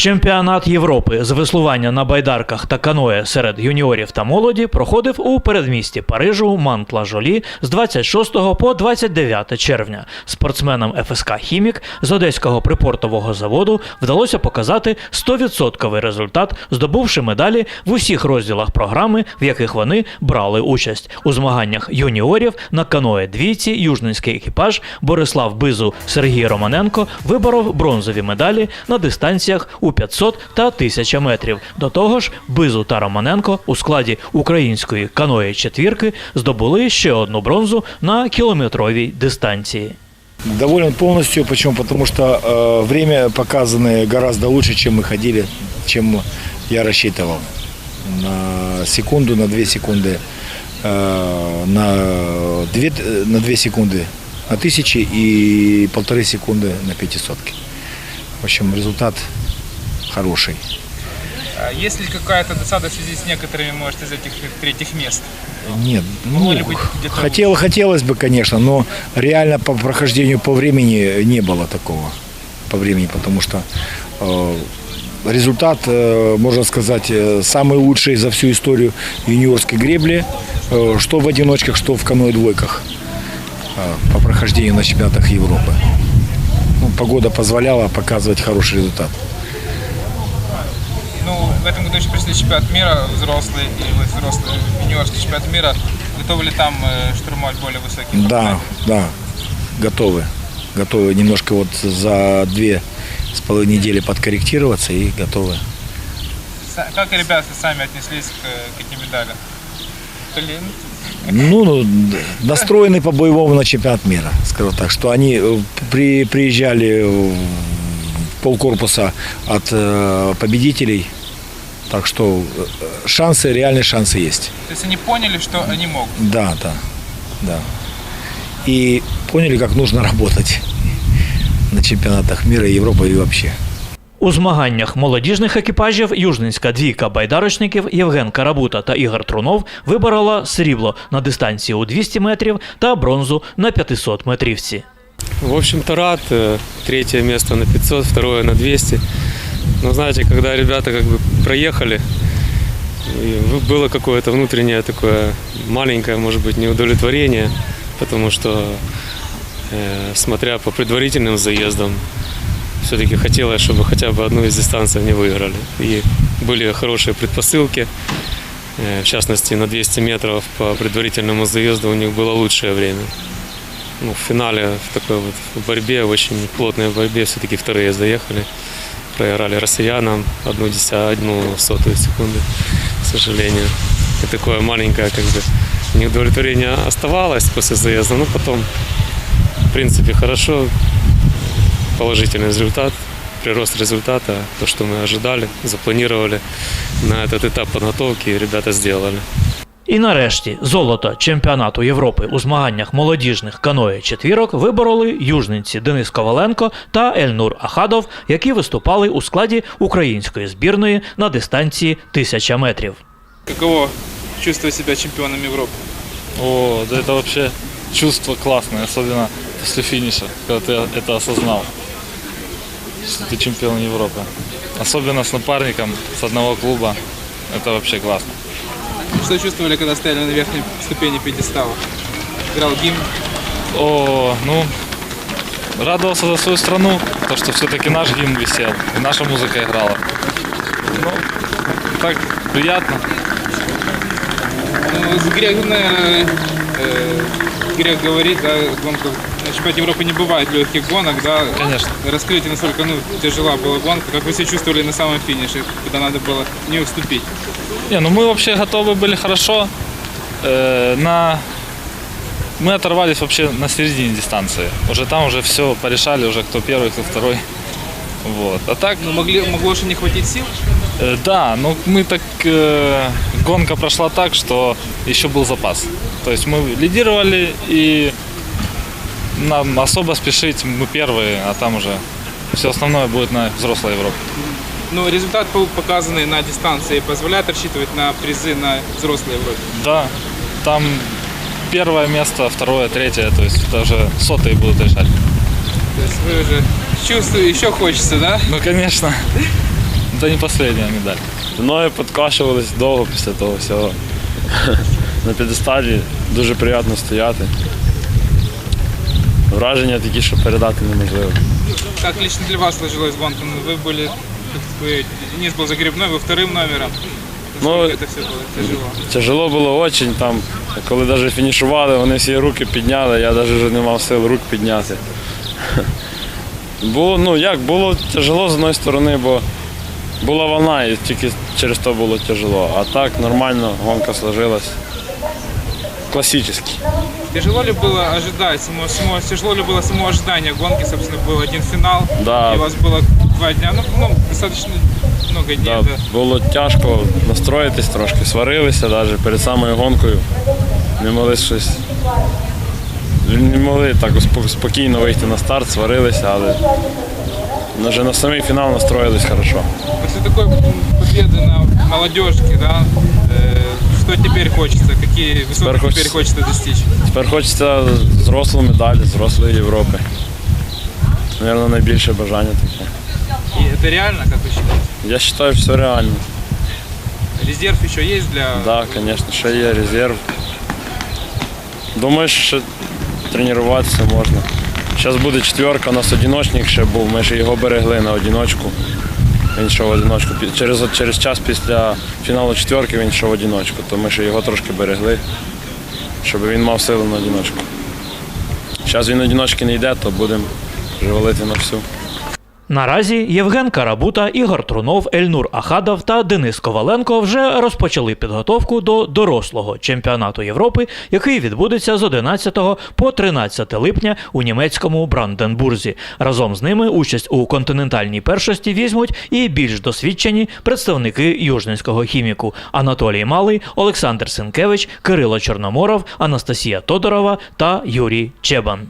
Чемпіонат Європи з веслування на байдарках та каное серед юніорів та молоді проходив у передмісті Парижу Мантла-Жолі з 26 по 29 червня. Спортсменам ФСК Хімік з одеського припортового заводу вдалося показати 100% результат, здобувши медалі в усіх розділах програми, в яких вони брали участь. У змаганнях юніорів на каное двійці южненський екіпаж Борислав Бизу Сергій Романенко виборов бронзові медалі на дистанціях у 500 та 1000 метрів. До того ж, Бизу та Романенко у складі української каної четвірки здобули ще одну бронзу на кілометровій дистанції. Доволен полностью. Почему? Потому что э, время показанное гораздо лучше, чем мы ходили, чем я рассчитывал. На секунду, на две секунды, э, на, две, на две секунды на тысячи и полторы секунды на пятисотки. В общем, результат хороший. А Есть ли какая-то досада в связи с некоторыми, может, из этих третьих мест? Нет, ну, быть хотел, хотелось бы, конечно, но реально по прохождению по времени не было такого по времени, потому что э, результат, э, можно сказать, э, самый лучший за всю историю юниорской гребли, э, что в одиночках, что в каноэ двойках э, по прохождению на чемпионатах Европы. Ну, погода позволяла показывать хороший результат. В этом году еще пришли чемпионат мира, взрослый и взрослый юниорский чемпионат мира. Готовы ли там э, штурмовать более высокие Да, да, готовы. Готовы немножко вот за две с половиной недели подкорректироваться и готовы. Как ребята сами отнеслись к, к этим медалям? Блин, Ну, ну, настроены по-боевому на чемпионат мира, скажу так, что они э, при, приезжали в полкорпуса от э, победителей, так что э, шансы, реальные шансы есть. то есть они поняли, что они могут. Да, да, да. И поняли, как нужно работать на чемпионатах мира, Европы и вообще. У змаганнях молодіжних екіпажів Южненська двійка байдарочників Євген Карабута та Ігор Трунов виборола срібло на дистанції у 200 метрів та бронзу на 500 метрівці. В общем-то рад. Э, Третье место на 500, второе на 200. Но знаете, когда ребята как бы проехали, в- было какое-то внутреннее такое маленькое, может быть, неудовлетворение, потому что, э, смотря по предварительным заездам, все-таки хотелось, чтобы хотя бы одну из дистанций они выиграли. И были хорошие предпосылки. Э, В частности, на 200 метров по предварительному заезду у них было лучшее время ну, в финале в такой вот борьбе, очень плотной борьбе, все-таки вторые заехали. Проиграли россиянам одну, деся, одну сотую секунды, к сожалению. И такое маленькое как бы неудовлетворение оставалось после заезда, но потом, в принципе, хорошо, положительный результат, прирост результата, то, что мы ожидали, запланировали на этот этап подготовки, ребята сделали. І нарешті золото чемпіонату Європи у змаганнях молодіжних каное четвірок вибороли южненці Денис Коваленко та Ельнур Ахадов, які виступали у складі української збірної на дистанції 1000 метрів. Каково чувствовать себя чемпионом Европы? О, да это вообще чувство классное, особенно после финиша, когда ты это осознал, что ты чемпион Европы. Особенно с напарником с одного клуба. Это вообще классно. Что чувствовали, когда стояли на верхней ступени пьедестала? Играл гимн. О, ну, радовался за свою страну, то, что все-таки наш гимн висел, и наша музыка играла. Ну, так приятно. Ну, с грех, наверное, э, грех говорить, да, гонка на чемпионате Европы не бывает легких гонок, да. Конечно. Раскройте, насколько ну, тяжела была гонка, как вы себя чувствовали на самом финише, когда надо было не уступить. Не, ну мы вообще готовы были хорошо. Э, на... Мы оторвались вообще на середине дистанции. Уже там уже все порешали, уже кто первый, кто второй. Вот. А так, Ну, могли, могло же не хватить сил. э, да, ну мы так... э, гонка прошла так, что еще был запас. То есть мы лидировали и нам особо спешить, мы первые, а там уже все основное будет на взрослой Европе. Но Ну, результат, по- показанный на дистанции, позволяет рассчитывать на призы на взрослой Европе. Да, там первое место, второе, третье, то есть даже сотые будут решать. То есть вы уже чувствуете, еще хочется, да? Ну, конечно. Это не последняя медаль. Ноги підкашувались довго після того всього. На п'єдесталі дуже приємно стояти. Враження такі, що передати неможливо. Как лично для вас сложилась гонка? Ну, Вы были, как бы, Денис был загребной, вы вторым номером. Насколько Ну, это все было тяжело? Тяжело було очень там, коли навіть фінішували, вони всі руки підняли, я навіть вже не мав сил рук підняти. Було, ну як, було тяжело з одної сторони, бо була волна і тільки через то було тяжело. А так нормально гонка сложилась. Класичний. Тяжело ли было ожидать, само, само, тяжело ли было само ожидание гонки, собственно, был один финал, Да. и у вас было два дня, ну, ну достаточно много дней, Да, да. було тяжко настроїтись трошки, сварилися навіть перед самою гонкою. Не могли щось. Не могли так спо- спокійно вийти на старт, сварилися, але вже на самий фінал настроїлись хорошо. После такой м, победы на молодежке, да, э, что теперь хочется, какие высоты Теперь теперь, хочется- хочется достичь? Тепер хочеться зрослу медалі, зрослої Європи. Наверно, найбільше бажання таке. И это реально, как вы считаете? Я вважаю, що все реально. Резерв еще есть для... Так, да, звісно, ще є резерв. Думаю, що ще тренуватися можна. Зараз буде четверка, у нас одиночник ще був, ми ще його берегли на одиночку. Він йшов в одиночку. Через, через час після фіналу четверки він йшов в одиночку, то ми ще його трошки берегли, щоб він мав силу на одиночку. Зараз він одиночки не йде, то будемо валити на всю. Наразі Євген Карабута, Ігор Трунов, Ельнур Ахадов та Денис Коваленко вже розпочали підготовку до дорослого чемпіонату Європи, який відбудеться з 11 по 13 липня у німецькому Бранденбурзі. Разом з ними участь у континентальній першості візьмуть і більш досвідчені представники южненського хіміку Анатолій Малий, Олександр Сенкевич, Кирило Чорноморов, Анастасія Тодорова та Юрій Чебан.